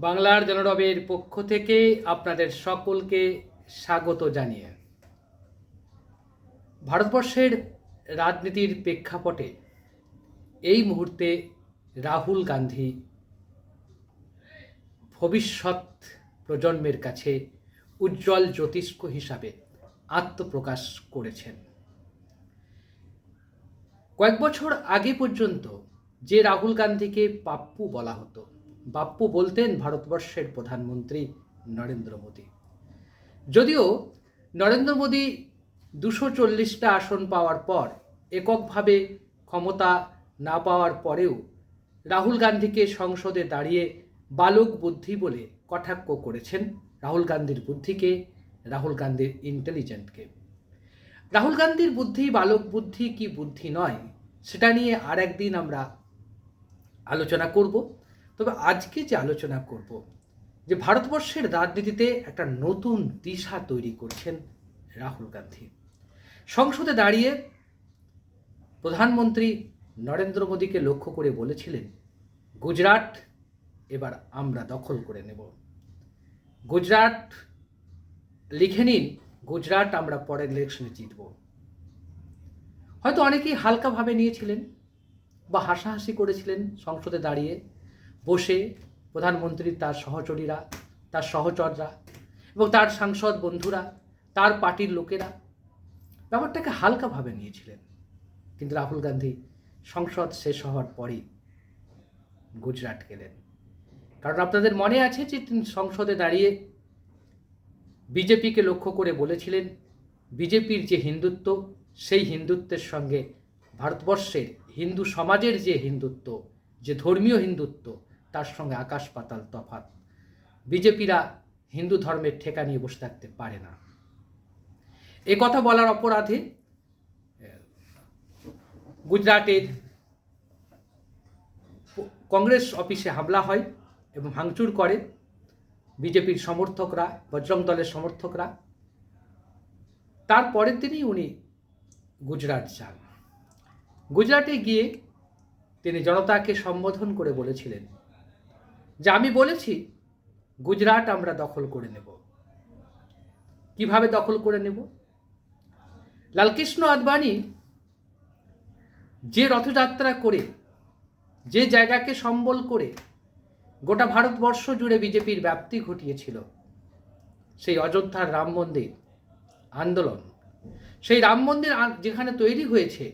বাংলার জনরবের পক্ষ থেকে আপনাদের সকলকে স্বাগত জানিয়ে। ভারতবর্ষের রাজনীতির প্রেক্ষাপটে এই মুহূর্তে রাহুল গান্ধী ভবিষ্যৎ প্রজন্মের কাছে উজ্জ্বল জ্যোতিষ্ক হিসাবে আত্মপ্রকাশ করেছেন। কয়েক বছর আগে পর্যন্ত যে রাহুল গান্ধীকে পাপ্পু বলা হতো বাপ্পু বলতেন ভারতবর্ষের প্রধানমন্ত্রী নরেন্দ্র মোদী। যদিও নরেন্দ্র মোদী দুশো চল্লিশটা আসন পাওয়ার পর এককভাবে ক্ষমতা না পাওয়ার পরেও রাহুল গান্ধীকে সংসদে দাঁড়িয়ে বালক বুদ্ধি বলে কটাক্ষ করেছেন রাহুল গান্ধীর বুদ্ধিকে, রাহুল গান্ধীর ইন্টেলিজেন্টকে রাহুল গান্ধীর বুদ্ধি, বালক বুদ্ধি কি বুদ্ধি নয়, সেটা নিয়ে আর একদিন আমরা আলোচনা করব। তবে আজকে যে আলোচনা করব, যে ভারতবর্ষের রাজনীতিতে একটা নতুন দিশা তৈরি করছেন রাহুল গান্ধী। সংসদে দাঁড়িয়ে প্রধানমন্ত্রী নরেন্দ্র মোদীকে লক্ষ্য করে বলেছিলেন, গুজরাট, এবার আমরা দখল করে নেব। গুজরাট, লিখে নিন, গুজরাট আমরা পরের ইলেকশনে জিতব। হয়তো অনেকেই হালকাভাবে নিয়েছিলেন বা হাসাহাসি করেছিলেন সংসদে দাঁড়িয়ে। বসে প্রধানমন্ত্রী, তার সহচরীরা, তার সহচররা এবং তার সাংসদ বন্ধুরা, তার পার্টির লোকেরা ব্যাপারটাকে হালকাভাবে নিয়েছিলেন। কিন্তু রাহুল গান্ধী সংসদ শেষ হওয়ার পরই গুজরাট গেলেন। কারণ আপনাদের মনে আছে যে তিনি সংসদে দাঁড়িয়ে বিজেপিকে লক্ষ্য করে বলেছিলেন, বিজেপির যে হিন্দুত্ব, সেই হিন্দুত্বের সঙ্গে ভারতবর্ষের হিন্দু সমাজের যে হিন্দুত্ব, যে ধর্মীয় হিন্দুত্ব তার সঙ্গে আকাশ পাতাল তফাত বিজেপিরা হিন্দু ধর্মের ঠেকা নিয়ে বসে থাকতে পারে না। এ কথা বলার অপরাধে গুজরাটের কংগ্রেস অফিসে হামলা হয় এবং ভাঙচুর করে। বিজেপির সমর্থকরা, বজরং দলের সমর্থকরা। তারপরের দিনই উনি গুজরাট যান। গুজরাটে গিয়ে তিনি জনতাকে সম্বোধন করে বলেছিলেন যে আমি বলেছি, গুজরাট আমরা দখল করে নেব। কীভাবে দখল করে নেব? লালকৃষ্ণ আদবানি যে রথযাত্রা করে, যে জায়গাকে সম্বল করে গোটা ভারতবর্ষ জুড়ে বিজেপির ব্যাপ্তি ঘটিয়েছিল, সেই অযোধ্যার রাম মন্দির আন্দোলন। সেই রাম মন্দির যেখানে তৈরি হয়েছে,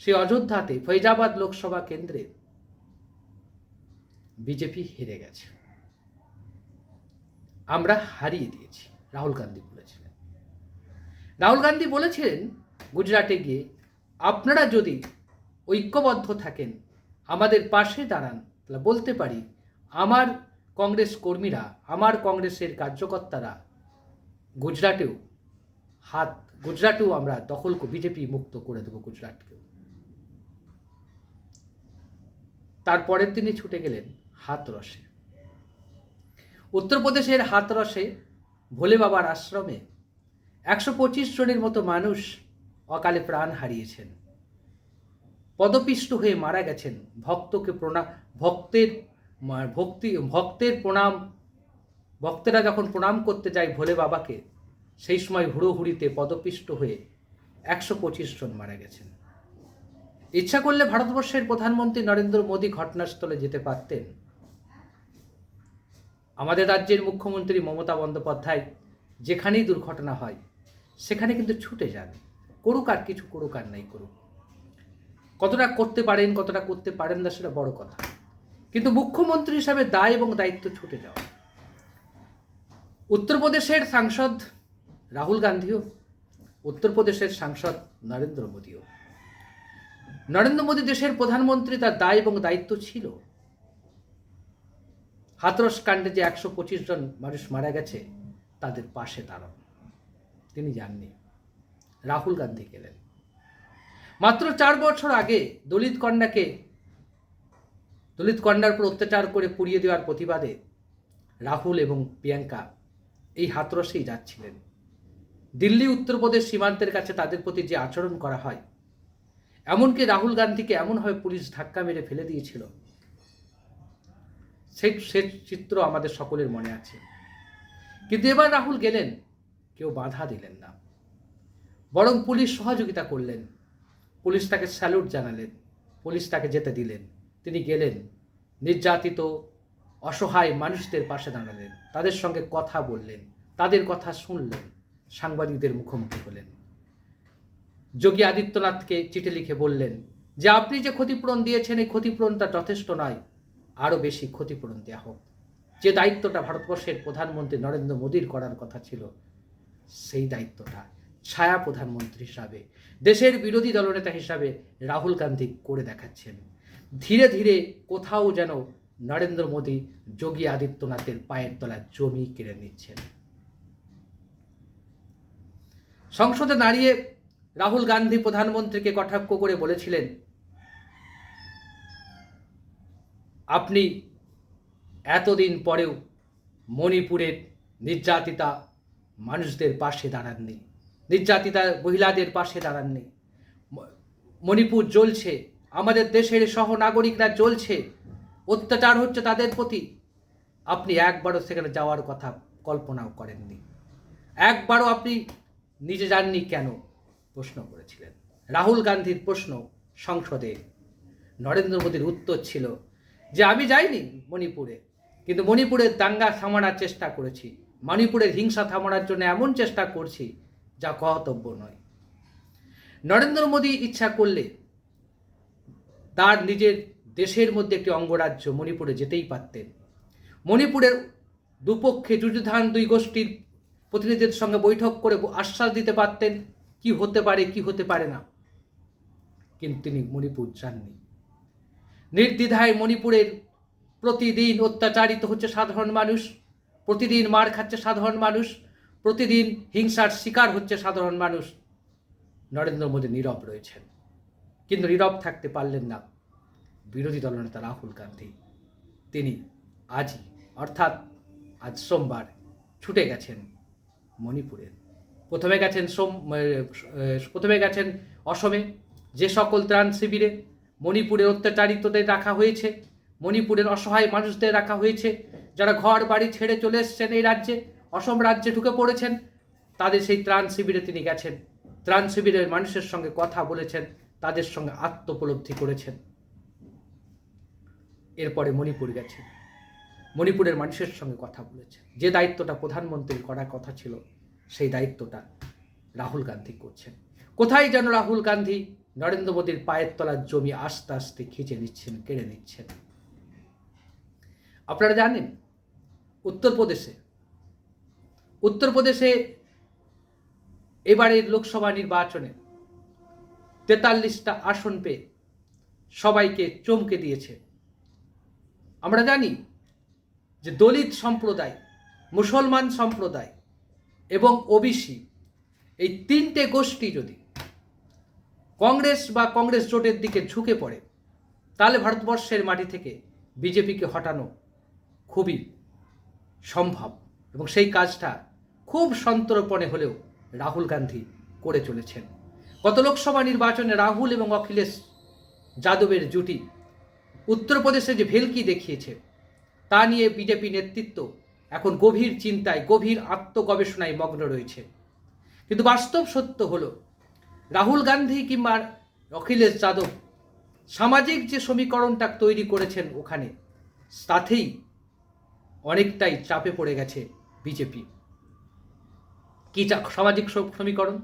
সেই অযোধ্যাতে ফৈজাবাদ লোকসভা কেন্দ্রে বিজেপি হেরে গেছে। আমরা হারিয়ে দিয়েছি, রাহুল গান্ধী বলেছিলেন। রাহুল গান্ধী বলেছিলেন গুজরাটে গিয়ে, আপনারা যদি ঐক্যবদ্ধ থাকেন, আমাদের পাশে দাঁড়ান, তাহলে বলতে পারি, আমার কংগ্রেস কর্মীরা, আমার কংগ্রেসের কার্যকর্তারা গুজরাটেও হাত, গুজরাটেও আমরা দখল বিজেপি মুক্ত করে দেবো গুজরাটকেও। তারপরের দিনে ছুটে গেলেন হাতরসে। উত্তরপ্রদেশের হাতরসে ভোলে বাবার আশ্রমে একশো পঁচিশ জনের মতো মানুষ অকালে প্রাণ হারিয়েছেন। পদপিষ্ট হয়ে মারা গেছেন ভক্তকে প্রণাম ভক্তের ভক্তি, ভক্তের প্রণাম, ভক্তেরা যখন প্রণাম করতে যায় ভোলে বাবাকে, সেই সময় হুড়োহুড়িতে পদপিষ্ট হয়ে একশো পঁচিশ জন মারা গেছেন। ইচ্ছা করলে ভারতবর্ষের প্রধানমন্ত্রী নরেন্দ্র মোদী ঘটনাস্থলে যেতে পারতেন। আমাদের রাজ্যের মুখ্যমন্ত্রী মমতা বন্দ্যোপাধ্যায় যেখানেই দুর্ঘটনা হয়, সেখানে কিন্তু ছুটে যান। করুক আর কিছু করুক আর নাই করুক। কতটা করতে পারেন, কতটা করতে পারেন না সেটা বড় কথা। কিন্তু মুখ্যমন্ত্রী হিসাবে দায় এবং দায়িত্ব ছুটে যাওয়া। উত্তরপ্রদেশের সাংসদ রাহুল গান্ধীও, উত্তরপ্রদেশের সাংসদ নরেন্দ্র মোদীও। নরেন্দ্র মোদী দেশের প্রধানমন্ত্রী, তার দায় এবং দায়িত্ব ছিল হাতরস কাণ্ডে যে একশো পঁচিশ জন মানুষ মারা গেছে, তাদের পাশে দাঁড়ান। তিনি যাননি। রাহুল গান্ধী গেলেন। মাত্র চার বছর আগে দলিত কন্যাকে, দলিত কন্যার উপর অত্যাচার করে পুড়িয়ে দেওয়ার প্রতিবাদে রাহুল এবং প্রিয়াঙ্কা এই হাতরসেই যাচ্ছিলেন। দিল্লি, উত্তরপ্রদেশ সীমান্তের কাছে তাদের প্রতি যে আচরণ করা হয়, এমনকি রাহুল গান্ধীকে এমনভাবে পুলিশ ধাক্কা মেরে ফেলে দিয়েছিল সেই সে চিত্র আমাদের সকলের মনে আছে। কিন্তু এবার রাহুল গেলেন, কেউ বাধা দিলেন না। বরং পুলিশ সহযোগিতা করলেন। পুলিশ তাকে স্যালুট জানালেন, পুলিশ তাকে যেতে দিলেন। তিনি গেলেন, নির্যাতিত, অসহায় মানুষদের পাশে দাঁড়ালেন, তাদের সঙ্গে কথা বললেন, তাদের কথা শুনলেন, সাংবাদিকদের মুখোমুখি হলেন। যোগী আদিত্যনাথকে চিঠি লিখে বললেন, যে আপনি যে ক্ষতিপূরণ দিয়েছেন, এই ক্ষতিপূরণটা যথেষ্ট নয়। আরও বেশি ক্ষতিপূরণ দেওয়া হোক। যে দায়িত্বটা ভারতবর্ষের প্রধানমন্ত্রী নরেন্দ্র মোদীর করার কথা ছিল, সেই দায়িত্বটা ছায়া প্রধানমন্ত্রী হিসাবে, দেশের বিরোধী দলনেতা হিসাবে রাহুল গান্ধী করে দেখাচ্ছেন। ধীরে ধীরে কোথাও যেন নরেন্দ্র মোদী যোগী আদিত্যনাথের পায়ের তলায় জমি কেড়ে নিচ্ছেন। সংসদে দাঁড়িয়ে রাহুল গান্ধী প্রধানমন্ত্রীকে কটাক্ষ করে বলেছিলেন আপনি এতদিন পরেও মণিপুরের নির্যাতিতা মানুষদের পাশে দাঁড়াননি, নির্যাতিতা মহিলাদের পাশে দাঁড়াননি। মণিপুর জ্বলছে, আমাদের দেশের সহনাগরিকরা জ্বলছে, অত্যাচার হচ্ছে তাদের প্রতি। আপনি একবারও সেখানে যাওয়ার কথা কল্পনাও করেননি। একবারও আপনি নিজে যাননি কেন? প্রশ্ন করেছিলেন। রাহুল গান্ধীর প্রশ্ন সংসদে নরেন্দ্র মোদীর উত্তর ছিল যে আমি যাইনি মণিপুরে, কিন্তু মণিপুরের দাঙ্গা থামানোর চেষ্টা করেছি। মণিপুরের হিংসা থামানোর জন্য এমন চেষ্টা করছি যা কর্তব্য নয়। নরেন্দ্র মোদী ইচ্ছা করলে তার নিজের দেশের মধ্যে একটি অঙ্গরাজ্য মণিপুরে যেতেই পারতেন। মণিপুরের দুপক্ষে যুযুধান দুই গোষ্ঠীর প্রতিনিধিদের সঙ্গে বৈঠক করে আশ্বাস দিতে পারতেন, কি হতে পারে, কি হতে পারে না। কিন্তু তিনি মণিপুর যাননি। নির্দ্বিধায় মণিপুরের প্রতিদিন অত্যাচারিত হচ্ছে সাধারণ মানুষ, প্রতিদিন মার খাচ্ছে সাধারণ মানুষ, প্রতিদিন হিংসার শিকার হচ্ছে সাধারণ মানুষ। নরেন্দ্র মোদী নীরব রয়েছেন, কিন্তু নীরব থাকতে পারলেন না। বিরোধী দলনেতা রাহুল গান্ধী, তিনি আজই, অর্থাৎ আজ সোমবার, ছুটে গেছেন মণিপুরে। প্রথমে গেছেন সোম প্রথমে গেছেন অসমে, যে সকল ত্রাণ শিবিরে মণিপুরের অত্যাচারিতদের রাখা হয়েছে, মণিপুরের অসহায় মানুষদের রাখা হয়েছে। যারা ঘর বাড়ি ছেড়ে চলে এসছেন এই রাজ্যে, অসম রাজ্যে ঢুকে পড়েছেন, তাদের সেই ত্রাণ শিবিরে তিনি গেছেন। ত্রাণ শিবিরের মানুষের সঙ্গে কথা বলেছেন, তাদের সঙ্গে আত্মোপলব্ধি করেছেন। এরপরে মণিপুর গেছেন। মণিপুরের মানুষের সঙ্গে কথা বলেছেন। যে দায়িত্বটা প্রধানমন্ত্রীর করার কথা ছিল, সেই দায়িত্বটা রাহুল গান্ধী করছেন। কোথায় যেন রাহুল গান্ধী নরেন্দ্র মোদীর পায়ের তলার জমি আস্তে আস্তে খিঁচে নিচ্ছেন, কেড়ে নিচ্ছেন। আপনারা জানেন, উত্তরপ্রদেশে উত্তরপ্রদেশে এবারের লোকসভা নির্বাচনে তেতাল্লিশটা আসন পেয়ে সবাইকে চমকে দিয়েছে। আমরা জানি যে দলিত সম্প্রদায়, মুসলমান সম্প্রদায় এবং ওবিসি এই তিনটে গোষ্ঠী যদি কংগ্রেস বা কংগ্রেস জোটের দিকে ঝুঁকে পড়ে, তাহলে ভারতবর্ষের মাটি থেকে বিজেপিকে হটানো খুবই সম্ভব এবং সেই কাজটা খুব সন্তর্পণে হলেও রাহুল গান্ধী করে চলেছেন। গত লোকসভা নির্বাচনে রাহুল এবং অখিলেশ যাদবের জুটি উত্তরপ্রদেশে যে ভেলকি দেখিয়েছে, তা নিয়ে বিজেপি নেতৃত্ব এখন গভীর চিন্তায়, গভীর আত্মগবেষণায় মগ্ন রয়েছে। কিন্তু বাস্তব সত্য হলো রাহুল গান্ধী কিংবা অখিলেশ যাদব সামাজিক যে সমীকরণটা তৈরি করেছেন ওখানে, তাতেই অনেকটাই চাপে পড়ে গেছে বিজেপি। কি চা- সামাজিক সমীকরণ?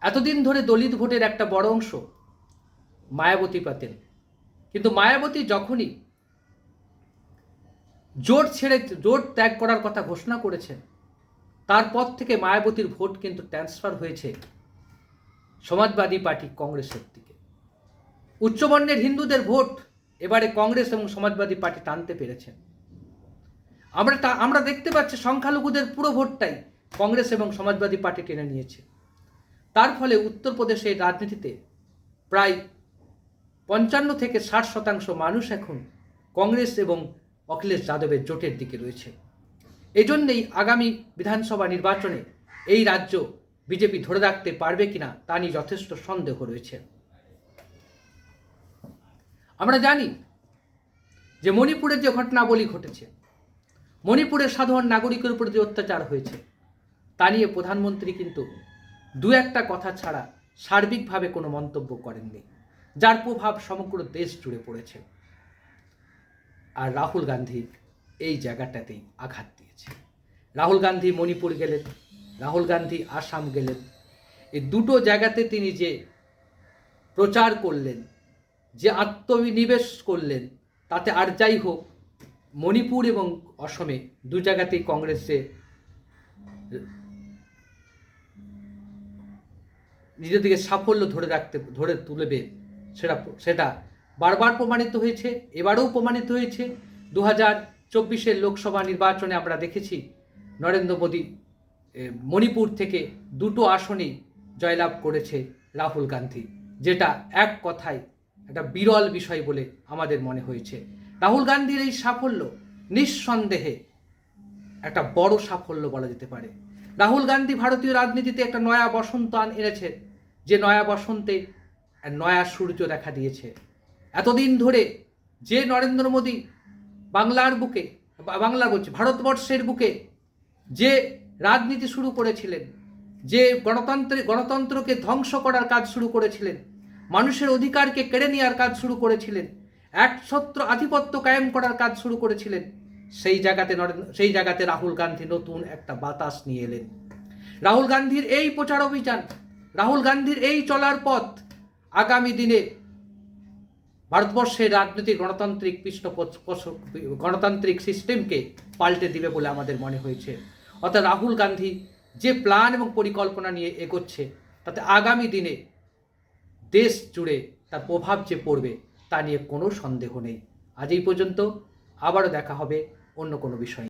এতদিন ধরে দলিত ভোটের একটা বড় অংশ মায়াবতী পাতেন। কিন্তু মায়াবতী যখনই জোট ছেড়ে, জোট ত্যাগ করার কথা ঘোষণা করেছেন, তারপর থেকে মায়াবতীর ভোট কিন্তু ট্রান্সফার হয়েছে সমাজবাদী পার্টি কংগ্রেসের দিকে। উচ্চবর্ণের হিন্দুদের ভোট এবারে কংগ্রেস এবং সমাজবাদী পার্টি টানতে পেরেছেন। আমরা তা আমরা দেখতে পাচ্ছি সংখ্যালঘুদের পুরো ভোটটাই কংগ্রেস এবং সমাজবাদী পার্টি টেনে নিয়েছে। তার ফলে উত্তরপ্রদেশের রাজনীতিতে প্রায় পঞ্চান্ন থেকে ষাট শতাংশ মানুষ এখন কংগ্রেস এবং অখিলেশ যাদবের জোটের দিকে রয়েছে। এজন্যই আগামী বিধানসভা নির্বাচনে এই রাজ্য বিজেপি ধরে রাখতে পারবে কিনা তা নিয়ে যথেষ্ট সন্দেহ রয়েছে। আমরা জানি যে মণিপুরের যে ঘটনাবলী ঘটেছে, মণিপুরের সাধারণ নাগরিকের উপর যে অত্যাচার হয়েছে, তা নিয়ে প্রধানমন্ত্রী কিন্তু দু একটা কথা ছাড়া সার্বিকভাবে কোনো মন্তব্য করেননি, যার প্রভাব সমগ্র দেশ জুড়ে পড়েছে। আর রাহুল গান্ধী এই জায়গাটাতেই আঘাত দিয়েছে। রাহুল গান্ধী মণিপুর গেলেন রাহুল গান্ধী আসাম গেলেন। এই দুটো জায়গাতে তিনি যে প্রচার করলেন, যে আত্মনিবেশ করলেন, তাতে আর যাই হোক, মণিপুর এবং অসমে দু জায়গাতেই কংগ্রেসে নিজের দিকে সাফল্য ধরে রাখতে, ধরে তুলবে সেটা সেটা বারবার প্রমাণিত হয়েছে, এবারেও প্রমাণিত হয়েছে। দু হাজার চব্বিশের লোকসভা নির্বাচনে আমরা দেখেছি, নরেন্দ্র মোদী মণিপুর থেকে দুটো আসনেই জয়লাভ করেছে রাহুল গান্ধী, যেটা এক কথায় একটা বিরল বিষয় বলে আমাদের মনে হয়েছে। রাহুল গান্ধীর এই সাফল্য নিঃসন্দেহে একটা বড় সাফল্য বলা যেতে পারে। রাহুল গান্ধী ভারতীয় রাজনীতিতে একটা নয়া বসন্ত আন এনেছে, যে নয়া বসন্তে নয়া সূর্য দেখা দিয়েছে। এতদিন ধরে যে নরেন্দ্র মোদী বাংলার বুকে বাংলা বলছি, ভারতবর্ষের বুকে যে রাজনীতি শুরু করেছিলেন, যে গণতন্ত্রে, গণতন্ত্রকে ধ্বংস করার কাজ শুরু করেছিলেন, মানুষের অধিকারকে কেড়ে নেওয়ার কাজ শুরু করেছিলেন একছত্র আধিপত্য কায়েম করার কাজ শুরু করেছিলেন, সেই জায়গাতে নরেন্দ্র সেই জায়গাতে রাহুল গান্ধী নতুন একটা বাতাস নিয়ে এলেন। রাহুল গান্ধীর এই প্রচার অভিযান, রাহুল গান্ধীর এই চলার পথ আগামী দিনে ভারতবর্ষের রাজনৈতিক, গণতান্ত্রিক পৃষ্ঠপোষ গণতান্ত্রিক সিস্টেমকে পাল্টে দিবে বলে আমাদের মনে হয়েছে। অর্থাৎ রাহুল গান্ধী যে প্ল্যান এবং পরিকল্পনা নিয়ে এগোচ্ছে, তাতে আগামী দিনে দেশ জুড়ে তার প্রভাব যে পড়বে তা নিয়ে কোনো সন্দেহ নেই। আজ এই পর্যন্ত, আবারও দেখা হবে অন্য কোনো বিষয়